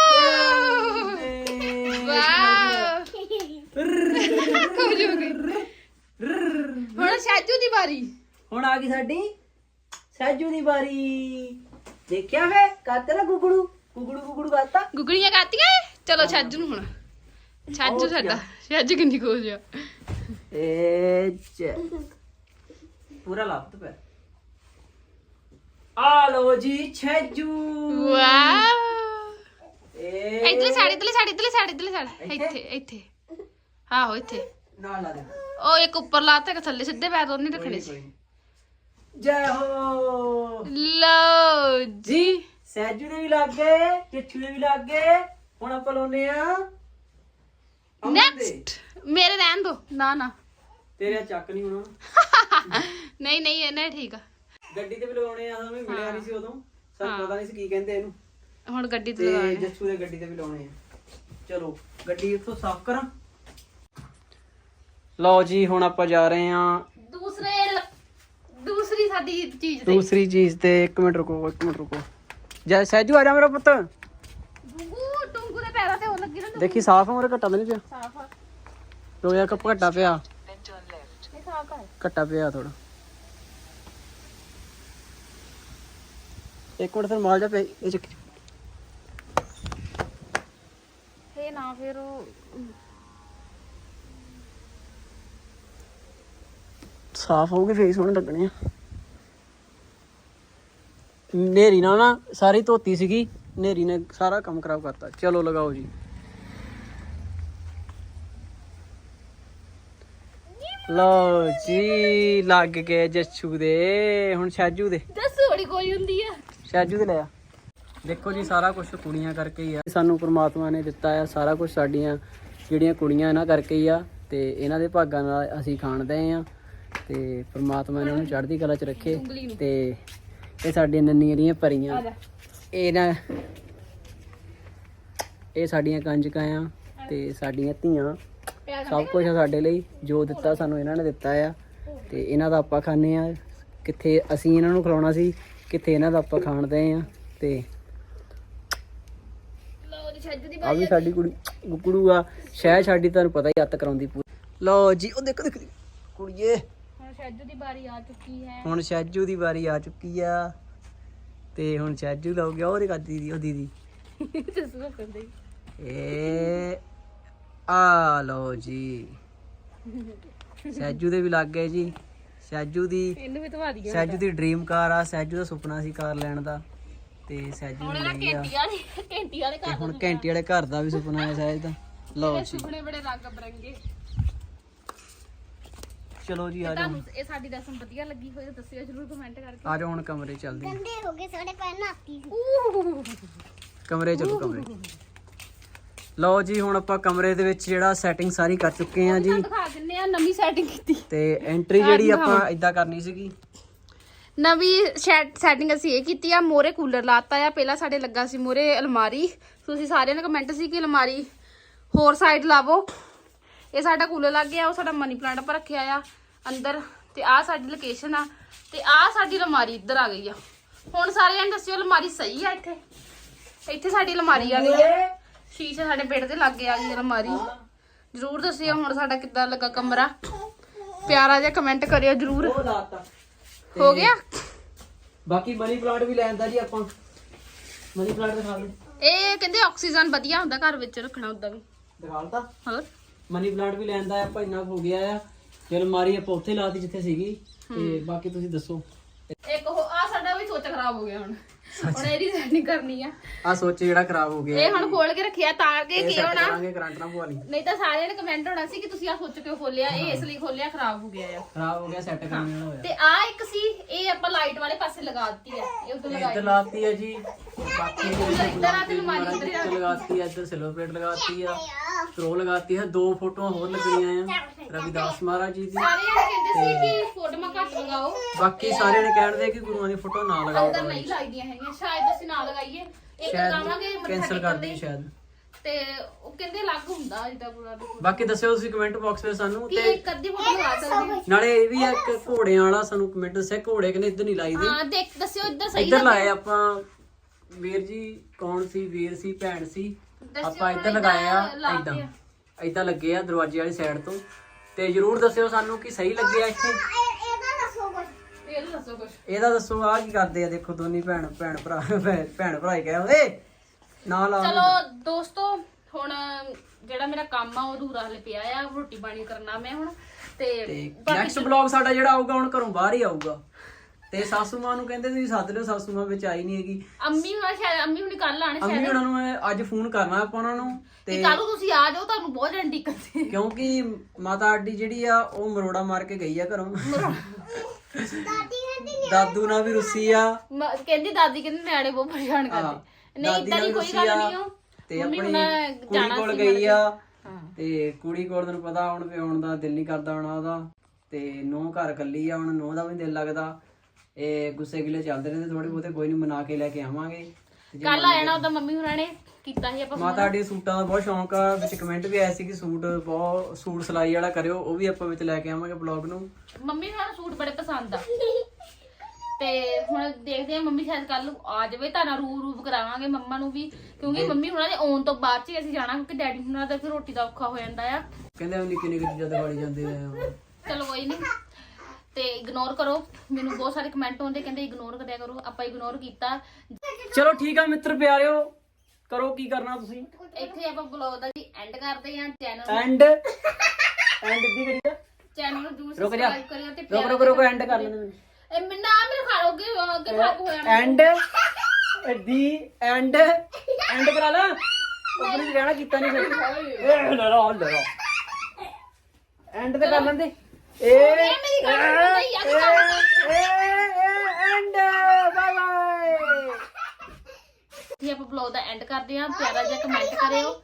ਵਾਓ ਹੋ ਜੂਗੀ। ਹੁਣ ਸ਼ਾਜੂ ਦੀ ਵਾਰੀ। ਹੁਣ ਆ ਗਈ ਸਾਡੀ। ਸਹਿਜੂ ਦੀ ਵਾਰੀ ਦੇਖਿਆ ਹੈ ਕਾਤੇ ਨਾ ਗੁਗੜੂ ਗੁਗੜੂ ਗੁਗੜੂ ਗਾਤਾ ਗੁਗਲੀਆਂ ਕਾਤੀਆਂ ਚਲੋ ਛੱਜ ਨੂੰ ਹੁਣ ਛੱਜ ਸਾਡਾ ਛੱਜ ਕਿੰਨੀ ਖੁਸ਼ ਆ ਏ ਚ ਪੂਰਾ ਲੱਤ ਪੈ ਆ ਲੋ ਜੀ ਛੱਜੂ ਵਾਓ ਏ ਇਧਰਲੇ ਸਾਈਡ ਇਧਰਲੇ ਸਾਈਡ ਇਧਰਲੇ ਸਾਈਡ ਇਧਰਲੇ ਸਾਈਡ ਇੱਥੇ ਇੱਥੇ ਆਹੋ ਇੱਥੇ ਨਾਲ ਲਾ ਦੇ ਉਹ ਇੱਕ ਉੱਪਰ ਲਾਤਾ ਇੱਕ ਥੱਲੇ ਸਿੱਧੇ ਪੈਰ ਦੋਨੇ ਰੱਖਣੇ ਸੀ ਜੈ ਹੋ। ਲਓ ਜੀ। ਸਹਿਜੂ ਦੇ ਵੀ ਲੱਗ ਗਏ ਦੇ ਵੀ ਲੱਗ ਗਏ ਹੁਣ ਆਪਾਂ ਲਾਉਨੇ ਆ ਅਮਨ ਦੇ। ਨੈਕਸਟ ਮੇਰੇ ਰਹਿਣ ਦੋ। ਨਾ ਨਾ। ਤੇਰੇ ਚੱਕ ਨਹੀਂ ਹੋਣਾ। ਨਹੀਂ ਨਹੀਂ ਇਹਨੇ ਠੀਕ ਆ। ਗੱਡੀ ਤੇ ਵੀ ਲਗਾਉਣੇ ਆ ਹमें ਮਿਲਿਆ ਨਹੀਂ ਸੀ ਉਦੋਂ। ਸਾਨੂੰ ਪਤਾ ਨਹੀਂ ਸੀ ਕੀ ਕਹਿੰਦੇ ਇਹਨੂੰ। ਹੁਣ ਗੱਡੀ ਤੇ ਤੇ ਲਗਾ ਜੱਸੂ ਦੇ ਗੱਡੀ ਤੇ ਵੀ ਲਾਉਣੇ ਆ। ਚਲੋ ਗੱਡੀ ਇੱਥੋਂ ਸਾਫ਼ ਕਰਾਂ। ਲਓ ਜੀ ਹੁਣ ਆਪਾਂ ਜਾ ਰਹੇ ਆ ਦੂਸਰੀ ਸਾਡੀ ਚੀਜ਼ ਤੇ। ਦੂਸਰੀ ਚੀਜ਼ ਤੇ 1 ਮਿੰਟ ਰੁਕੋ 1 ਮਿੰਟ ਰੁਕੋ। ਜੈ ਸਹਿਜੂ ਆ ਜਾ ਮੇਰਾ ਪੁੱਤ। ਡੂੰਗੂ ਡੂੰਗੂ ਦੇ ਪੈਰਾਂ ਤੇ ਉਹ ਲੱਗੀ ਨਾ ਦੇਖੀ ਸਾਫ਼ ਆ ਮੇਰਾ ਘੱਟਾ ਤਾਂ ਨਹੀਂ ਪਿਆ? ਸਾਫ਼ ਆ। ਰੋ ਜਾ ਕੱਪ ਘੱਟਾ ਪਿਆ। ਇਹ ਸਾਫ਼ ਆ। ਘੱਟਾ ਪਿਆ ਥੋੜਾ ਇੱਕ ਮਿੰਟ ਫਿਰ ਮਾਲ ਜਾ ਪਿਆ ਇਹ ਚੱਕ। ਇਹ ਨਾ ਫਿਰ ਉਹ ਸਾਫ਼ ਹੋਊਗੇ ਫੇਸ ਸੋਹਣੇ ਲੱਗਣੇ ਆ। ਨੇਰੀ ਨਾਲ ਨਾ ਸਾਰੀ ਧੋਤੀ ਸੀਗੀ ਨੇਰੀ ਨੇ ਸਾਰਾ ਕੰਮ ਖਰਾਬ ਕਰਤਾ। ਚਲੋ ਲਗਾਓ ਜੀ। ਲਓ ਜੀ ਲੱਗ ਗਏ ਜੱਛੂ ਦੇ ਹੁਣ ਛਾਜੂ ਦੇ। ਦੱਸ ਥੋੜੀ ਕੋਈ ਹੁੰਦੀ ਆ। ਛਾਜੂ ਦੇ ਲਿਆ ਦੇਖੋ ਜੀ ਸਾਰਾ ਕੁਝ ਕੁੜੀਆਂ ਕਰਕੇ ਹੀ ਆ। ਸਾਨੂੰ ਪ੍ਰਮਾਤਮਾ ਨੇ ਦਿੱਤਾ ਆ ਸਾਰਾ ਕੁਝ ਸਾਡੀਆਂ ਜਿਹੜੀਆਂ ਕੁੜੀਆਂ ਇਹਨਾਂ ਕਰਕੇ ਹੀ ਆ ਤੇ ਇਹਨਾਂ ਦੇ ਭਾਗਾਂ ਨਾਲ ਅਸੀਂ ਖਾਣਦੇ ਆ ਤੇ ਪ੍ਰਮਾਤਮਾ ਇਹਨਾਂ ਨੂੰ ਚੜ੍ਹਦੀ ਕਲਾ 'ਚ ਰੱਖੇ ਤੇ ਇਹ ਸਾਡੀਆਂ ਨੰਨੀਆਂ ਦੀਆਂ ਪਰੀਆਂ ਇਹ ਨਾ ਇਹ ਸਾਡੀਆਂ ਕੰਜਕਾਂ ਆ ਤੇ ਸਾਡੀਆਂ ਧੀਆਂ। ਸਭ ਕੁਝ ਸਾਡੇ ਲਈ ਜੋ ਦਿੱਤਾ ਸਾਨੂੰ ਇਹਨਾਂ ਨੇ ਦਿੱਤਾ ਆ। ਤੇ ਇਹਨਾਂ ਦਾ ਆਪਾਂ ਖਾਂਦੇ ਆ। ਕਿੱਥੇ ਅਸੀਂ ਇਹਨਾਂ ਨੂੰ ਖਿਲਾਉਣਾ ਸੀ ਕਿੱਥੇ ਇਹਨਾਂ ਦਾ ਆਪਾਂ ਖਾਣਦੇ ਆ। ਤੇ ਆ ਵੀ ਸਾਡੀ ਕੁੜੀ ਗੁੱਕੜੂ ਆ ਸ਼ਹਿ ਸਾਡੀ ਤੁਹਾਨੂੰ ਪਤਾ ਹੀ ਅੱਤ ਕਰਾਉਂਦੀ ਪੂਰੀ। ਲਓ ਜੀ ਉਹ ਦੇਖੋ ਦੇਖੋ। ਕੁੜੀਏ ਹੁਣ ਛੱਜ ਦੀ ਵਾਰੀ ਆ ਚੁੱਕੀ ਹੈ। ਹੁਣ ਸ਼ੈਜੂ ਦੀ ਵਾਰੀ ਆ ਚੁੱਕੀ ਆ। ਤੇ ਹੁਣ ਸ਼ੈਜੂ ਗਿਆ ਉਹਦੇ ਦੀ ਉਹ ਦੀਦੀ। ਦੱਸੋ ਕਰਦੇ ਏ ਆ ਲਓ ਜੀ। ਸ਼ੈਜੂ ਦੇ ਵੀ ਲੱਗ ਗਏ ਜੀ। ਸ਼ੈਜੂ ਦੀ ਇਹਨੂੰ ਵੀ ਧਵਾ ਦਈਏ ਸੈਜੂ ਦੀ ਡ੍ਰੀਮ ਕਾਰ ਆ ਸੈਜੂ ਦਾ ਸੁਪਨਾ ਸੀ ਕਾਰ ਲੈਣ ਦਾ। ਤੇ ਸੈਜੂ ਨੇ ਲਈ ਆ। ਘੰਟੀ ਵਾਲੀ ਹੁਣ ਘੰਟੀ ਵਾਲੇ ਘਰ ਦਾ ਵੀ ਸੁਪਨਾ ਹੈ ਸੈਜ ਦਾ ਲਓ ਜੀ। ਸੁਪਨੇ ਬੜੇ ਰੰਗ ਬਰੰਗੇ। ਚਲੋ ਜੀ ਆ ਜਾਓ। ਤੁਹਾਨੂੰ ਇਹ ਸਾਡੀ ਰਸਮ ਵਧੀਆ ਲੱਗੀ ਹੋਈ ਤਾਂ ਦੱਸਿਓ ਜਰੂਰ ਕਮੈਂਟ ਕਰਕੇ। ਆ ਜਾਓ ਹੁਣ ਕਮਰੇ ਚੱਲਦੇ ਹਾਂ। ਗੰਦੇ ਹੋ ਗਏ ਸਾਡੇ ਪੈਰ ਨਾਤੀ ਸੀ ਕਮਰੇ ਚਲੋ ਕਮਰੇ। ਲਓ ਜੀ ਹੁਣ ਆਪਾਂ ਕਮਰੇ ਦੇ ਵਿੱਚ ਜਿਹੜਾ ਸੈਟਿੰਗ ਸਾਰੀ ਕਰ ਚੁੱਕੇ ਆ ਜੀ। ਦਿਖਾ ਦਿੰਨੇ ਆ ਨਵੀਂ ਸੈਟਿੰਗ ਕੀਤੀ। ਤੇ ਐਂਟਰੀ ਜਿਹੜੀ ਆਪਾਂ ਇਦਾਂ ਕਰਨੀ ਸੀਗੀ। ਨਵੀਂ ਸੈਟਿੰਗ ਅਸੀਂ ਇਹ ਕੀਤੀ ਆ ਮੋਰੇ ਕੂਲਰ ਲਾਤਾ ਆ। ਪਹਿਲਾਂ ਸਾਡੇ ਲੱਗਾ ਸੀ ਮੋਰੇ ਅਲਮਾਰੀ। ਤੁਸੀਂ ਸਾਰਿਆਂ ਨੇ ਕਮੈਂਟ ਸੀ ਕਿ ਅਲਮਾਰੀ ਹੋਰ ਸਾਈਡ ਲਾਵੋ। ਇਹ ਸਾਡਾ ਕੂਲਰ ਲੱਗ ਗਿਆ ਉਹ ਸਾਡਾ ਮਨੀ ਪਲਾਂਟ ਆਪਾਂ ਰੱਖਿਆ ਆ ਅੰਦਰ ਤੇ ਆਹ ਸਾਡੀ ਲੋਕੇਸ਼ਨ ਆ ਤੇ ਆਹ ਸਾਡੀ ਅਲਮਾਰੀ ਇੱਧਰ ਆ ਗਈ ਆ। ਹੁਣ ਸਾਰਿਆਂ ਨੇ ਦੱਸਿਓ ਅਲਮਾਰੀ ਸਹੀ ਆ ਇੱਥੇ? ਇੱਥੇ ਸਾਡੀ ਅਲਮਾਰੀ ਆ ਗਈ ਆ। ਸ਼ੀਸ਼ੇ ਸਾਡੇ ਬੈੱਡ ਤੇ ਲੱਗ ਗਿਆ ਗਈ ਅਲਮਾਰੀ। ਜਰੂਰ ਦੱਸਿਓ ਹੁਣ ਸਾਡਾ ਕਿੱਦਾਂ ਲੱਗਾ ਕਮਰਾ। ਪਿਆਰਾ ਜਿਹਾ ਕਮੈਂਟ ਕਰਿਓ ਜਰੂਰ। ਉਹ ਲਾਤਾ। ਹੋ ਗਿਆ? ਬਾਕੀ ਮਨੀ ਪਲਾਂਟ ਵੀ ਲੈਣ ਦਾ ਜੀ ਆਪਾਂ। ਮਨੀ ਪਲਾਂਟ ਦਿਖਾ ਲਓ ਇਹ ਕਹਿੰਦੇ ਆਕਸੀਜਨ ਵਧੀਆ ਹੁੰਦਾ ਘਰ ਵਿੱਚ ਰੱਖਣਾ ਹੁੰਦਾ ਵੀ। ਦਿਖਾ ਲਤਾ ਹੋਰ? ਮਨੀ ਪਲਾਂਟ ਵੀ ਲੈਣ ਦਾ ਆਪਾਂ ਇੰਨਾ ਹੋ ਗਿਆ ਆ। ਤੇ ਅਲਮਾਰੀ ਆਪਾਂ ਉੱਥੇ ਲਾਤੀ ਜਿੱਥੇ ਸੀਗੀ ਤੇ ਬਾਕੀ ਤੁਸੀਂ ਦੱਸੋ। ਇੱਕ ਉਹ ਆ ਸਾਡਾ ਵੀ ਸੋਚ ਖਰਾਬ ਹੋ ਗਿਆ ਹੁਣ। ਹੁਣ ਇਹਦੀ ਸੈਟਿੰਗ ਕਰਨੀ ਆ। ਆ ਸੋਚ ਜਿਹੜਾ ਖਰਾਬ ਹੋ ਗਿਆ। ਇਹ ਹੁਣ ਖੋਲ ਕੇ ਰੱਖਿਆ ਤਾਰ ਕੇ ਕੀ ਹੋਣਾ? ਕਰਾਂਗੇ ਕਰੰਟ ਨਾ ਪਵਾ ਲਈ ਨਹੀਂ ਤਾਂ ਸਾਰਿਆਂ ਨੇ ਕਮੈਂਟ ਹੋਣਾ ਸੀ ਕਿ ਤੁਸੀਂ ਆ ਸੋਚ ਕੇ ਖੋਲਿਆ? ਇਹ ਇਸ ਲਈ ਖੋਲਿਆ ਖਰਾਬ ਹੋ ਗਿਆ ਆ। ਖਰਾਬ ਹੋ ਗਿਆ ਸੈੱਟ ਕਰਨ ਵਾਲਾ ਹੋਇਆ। ਤੇ ਆ ਇੱਕ ਸੀ ਇਹ ਆਪਾਂ ਲਾਈਟ ਵਾਲੇ ਪਾਸੇ ਲਗਾ ਦਿੱਤੀ ਆ। ਇਹ ਉਧਰ ਲਗਾਈ ਇੱਧਰ ਲਾਤੀ ਹੈ ਜੀ। ਬਾਕੀ ਇੱਧਰ ਆ ਤੇ ਅਲਮਾਰੀ ਇੱਧਰ ਆ। ਲਗਾਤੀ ਹੈ ਇੱਧਰ ਸਿਲਵਰ ਪਲੇਟ ਲਗਾਤੀ ਆ। ਥਰੋ ਲਗਾਤੀ ਹੈ ਦੋ ਫੋਟੋਆਂ ਹੋਰ ਲੱਗਣੀਆਂ ਆ ਰਵਿਦਾਸ ਮਹਾਰਾਜ ਜੀ ਦੀ। ਸਾਰਿਆਂ ਨੇ ਕਹਿੰਦੇ ਸੀ ਕਿ ਫੋਟੋਆਂ ਘੱਟ ਲਗਾਓ। ਬਾਕੀ ਸਾਰਿਆਂ ਨੇ ਕਹਿਣਦੇ ਕਿ ਗੁਰੂਆਂ ਦੀ ਫੋਟੋ ਨਾ ਲਗਾਓ ਅੰਦਰ ਨਹੀਂ ਲਾਈਦੀਆਂ ਹੈਗੀਆਂ ਸ਼ਾਇਦ ਅਸੀਂ ਨਾ ਲਗਾਈਏ। ਇੱਕ ਲਗਾਵਾਂਗੇ ਮੱਥਾ ਕੈਂਸਲ ਟੇਕਣ ਕਰ। ਦੇਣ ਸ਼ਾਇਦ ਤੇ ਉਹ ਕਹਿੰਦੇ ਅਲੱਗ ਹੁੰਦਾ ਜਿੱਦਾਂ ਪੂਰਾ ਦੇ ਬਾਕੀ ਦੱਸਿਓ ਤੁਸੀਂ ਕਮੈਂਟ ਬਾਕਸ ਵਿੱਚ ਸਾਨੂੰ ਕੀ ਤੇ ਇੱਕ ਅੱਧੀ ਫੋਟੋ ਲਗਾ ਸਕਦੇ ਹੋ? ਨਾਲੇ ਇਹ ਵੀ ਆ ਇੱਕ ਘੋੜਿਆਂ ਵਾਲਾ ਸਾਨੂੰ ਕਮੈਂਟ ਦੱਸਿਆ ਘੋੜੇ ਕਹਿੰਦੇ ਇੱਧਰ ਨਹੀਂ ਲਾਈਦੇ। ਹਾਂ ਦੇਖ ਦੱਸਿਓ ਇੱਧਰ ਸਹੀ ਇੱਧਰ ਲਾਏ ਆਪਾਂ। ਵੀਰ ਜੀ ਕੌਣ ਸੀ? ਵੀਰ ਸੀ ਭੈਣ ਸੀ? ਆਪਾਂ ਇੱਧਰ ਲਗਾਏ ਆ ਇਦਾਂ। ਇਦਾਂ ਲੱਗੇ ਆ ਦਰਵਾਜ਼ੇ ਵਾਲੀ ਸਾਈਡ ਤੋਂ। ਤੇ ਜਰੂਰ ਦੱਸਿਓ ਸਾਨੂੰ ਕਿ ਸਹੀ ਲੱਗੇ ਆ ਇੱਥੇ। ਇਹਦਾ ਦੱਸੋ ਕੁਝ ਇਹ ਦੱਸੋ ਕੁਝ ਇਹਦਾ ਦੱਸੋ ਆ ਕੀ ਕਰਦੇ ਆ? ਦੇਖੋ ਦੋਨੀ ਭੈਣ ਭੈਣ ਭਰਾ ਭੈ- ਭੈਣ ਭਰਾ ਹੀ ਕਹਿ ਓਏ! ਨਾ ਲਾ ਚਲੋ ਦੋਸਤੋ ਹੁਣ ਜਿਹੜਾ ਮੇਰਾ ਕੰਮ ਆ ਉਹ ਅਧੂਰਾ ਹਲੇ ਪਿਆ ਆ। ਰੋਟੀ ਪਾਣੀ ਕਰਨਾ ਮੈਂ ਹੁਣ। ਤੇ ਤੇ ਨੈਕਸਟ ਬਲੌਗ ਸਾਡਾ ਜਿਹੜਾ ਆਊਗਾ ਹੁਣ ਘਰੋਂ ਬਾਹਰ ਹੀ ਆਊਗਾ। ਤੇ ਸਾਸੂ ਮਾਂ ਨੂੰ ਕਹਿੰਦੇ ਤੁਸੀਂ ਸੱਦ ਲਿਓ ਸਾਸੂ ਮਾਂ ਵਿੱਚ ਆਈ ਨਹੀਂ ਹੈਗੀ। ਅੰਮੀ ਹੁਣ ਸ਼ਾਇਦ ਅੰਮੀ ਹੁਣੀ ਕੱਲ ਆਣੇ ਅੰਮੀ ਸ਼ਾਇਦ। ਉਹਨਾਂ ਨੂੰ ਮੈਂ ਅੱਜ ਫੋਨ ਕਰਨਾ ਆਪਾਂ ਉਹਨਾਂ ਨੂੰ ਤੇ ਤੇ ਕੱਲ ਨੂੰ ਤੁਸੀਂ ਆ ਜਾਓ ਤੁਹਾਨੂੰ ਬਹੁਤ ਜਣ ਦਿੱਕਤ ਕਿਉਂਕਿ ਮਾਤਾ ਆਡੀ ਜਿਹੜੀ ਆ ਉਹ ਮਰੋੜਾ ਮਾਰ ਕੇ ਗਈ ਆ ਘਰੋਂ। ਦਾਦੀ ਨੇ ਦਾਦੂ ਨਾਲ ਵੀ ਰੁੱਸੀ ਆ। ਮ- ਕਹਿੰਦੀ ਦਾਦੀ ਕਹਿੰਦੀ ਨਿਆਣੇ ਬਹੁਤ ਪਰੇਸ਼ਾਨ ਕਰਦੇ। ਨਹੀਂ ਦਾਦੀ ਇਦਾਂ ਨਾਲ ਦੀ ਕੋਈ ਰੁੱਸੀ ਗੱਲ ਆ, ਨਹੀਂ ਹੋ ਤੇ ਮੰਮੀ ਆਪਣੀ ਹੁਣ ਕੁੜੀ ਜਾਣਾ ਕੋਲ ਸੀ ਗਈ ਆ। ਤੇ ਕੁੜੀ ਕੋਲ ਤੈਨੂੰ ਪਤਾ ਹੁਣ ਪਿਆਉਣ ਦਾ ਦਿਲ ਨਹੀਂ ਕਰਦਾ ਹੁਣ ਉਹਦਾ। ਤੇ ਨੂੰਹ ਘਰ ਕੱਲੀ ਆ ਹੁਣ ਨੂੰਹ ਦਾ ਵੀ ਨੀ ਦਿਲ ਲੱਗਦਾ। ਇਹ ਗੁੱਸੇ ਗਿਲੇ ਚੱਲਦੇ ਰਹਿੰਦੇ ਥੋੜੇ ਬਹੁਤੇ ਕੋਈ ਨਹੀਂ ਮਨਾ ਕੇ ਲੈ ਕੇ ਆਵਾਂਗੇ। ਤੇ ਜੇ ਕੱਲ ਆ ਜਾਣਾ ਉਹਦਾ ਮੰਮੀ ਹੁਣਾਂ ਨੇ ਕੀਤਾ ਸੀ ਆਪਾਂ ਮਾਤਾ ਆਡੀ ਸੂਟਾਂ ਦਾ ਬਹੁਤ ਸ਼ੌਂਕ ਆ ਵਿੱਚ ਕਮੈਂਟ ਵੀ ਆਇਆ ਸੀ ਕਿ ਸੂਟ ਬਹੁਤ ਸੂਟ ਸਿਲਾਈ ਵਾਲਾ ਕਰਿਓ ਉਹ ਵੀ ਆਪਾਂ ਵਿੱਚ ਲੈ ਕੇ ਆਵਾਂਗੇ ਬਲੌਗ ਨੂੰ। ਮੰਮੀ ਨੂੰ ਸੂਟ ਬੜੇ ਪਸੰਦ ਆ। ਤੇ ਹੁਣ ਦੇਖਦੇ ਆ ਮੰਮੀ ਸ਼ਾਇਦ ਕੱਲ ਨੂੰ ਆ ਜਾਵੇ ਤਾਂ ਨਾ ਰੂ ਰੂਪ ਕਰਾਵਾਂਗੇ ਮੰਮਾ ਨੂੰ ਵੀ ਕਿਉਂਕਿ ਮੰਮੀ ਹੁਣਾਂ ਦੇ ਆਉਣ ਤੋਂ ਬਾਅਦ ਚ ਹੀ ਅਸੀਂ ਜਾਣਾ ਕਿਉਂਕਿ ਡੈਡੀ ਹੁਣਾਂ ਦਾ ਫਿਰ ਰੋਟੀ ਦਾ ਔਖਾ ਹੋ ਜਾਂਦਾ ਆ। ਕਹਿੰਦੇ ਉਹ ਨਿੱਕੀ ਨਿੱਕੀ ਚੀਜ਼ਾਂ ਦਿਵਾਲੀ ਜਾਂਦੇ ਆ। ਚਲੋ ਕੋਈ ਨਹੀਂ ਤੇ ਇਗਨੋਰ ਕਰੋ। ਮੈਨੂੰ ਬਹੁਤ ਸਾਰੇ ਕਮੈਂਟ ਆਉਂਦੇ ਕਹਿੰਦੇ ਇਗਨੋਰ ਕਰਿਆ ਕਰੋ ਆਪਾਂ ਇਗਨੋਰ ਕੀਤਾ। ਚਲੋ ਠੀਕ ਆ ਮਿੱਤਰ ਪਿਆਰਿਓ ਕਰੋ ਕੀ ਕਰਨਾ ਤੁਸੀਂ? ਇੱਥੇ ਆਪਾਂ ਬਲੌਗ ਦਾ ਜੀ ਐਂਡ ਕਰਦੇ ਹਾਂ ਚੈਨਲ ਐਂਡ ਐਂਡ ਦੀ ਕਰੀਏ ਚੈਨਲ ਨੂੰ ਰੁਕ ਜਾ। ਸਬਸਕ੍ਰਾਈਬ ਕਰਿਓ ਤੇ ਰੁਕ ਰੁਕ ਰੁਕ ਐਂਡ ਕਰ ਲੈਂਦੇ ਇਹ ਮੈਂ ਨਾ ਮੇਰੇ ਖਾ ਲੋਗੇ ਅੱਗੇ ਭਾਗ ਹੋਇਆ ਐਂਡ ਦੀ ਐਂਡ ਐਂਡ ਕਰਾ ਲਾ। ਆਪਣੀ ਰਹਿਣਾ ਕੀਤਾ ਨਹੀਂ ਫਿਰ। ਏ ਲੈ ਲਾ ਲੈ ਲਾ ਐਂਡ ਤੇ ਕਰ ਲੈਂਦੇ। ਏ ਮੇਰੀ ਗੱਲ ਸੁਣੋ ਤਾਂ ਯਾਰ, ਐਂਡ ਬਾਏ ਬਾਏ ਜੀ ਆਪਾਂ ਬਲੌਗ ਦਾ ਐਂਡ ਕਰਦੇ ਹਾਂ ਪਿਆਰਾ ਜਿਹਾ ਕਮੈਂਟ ਕਰਿਓ।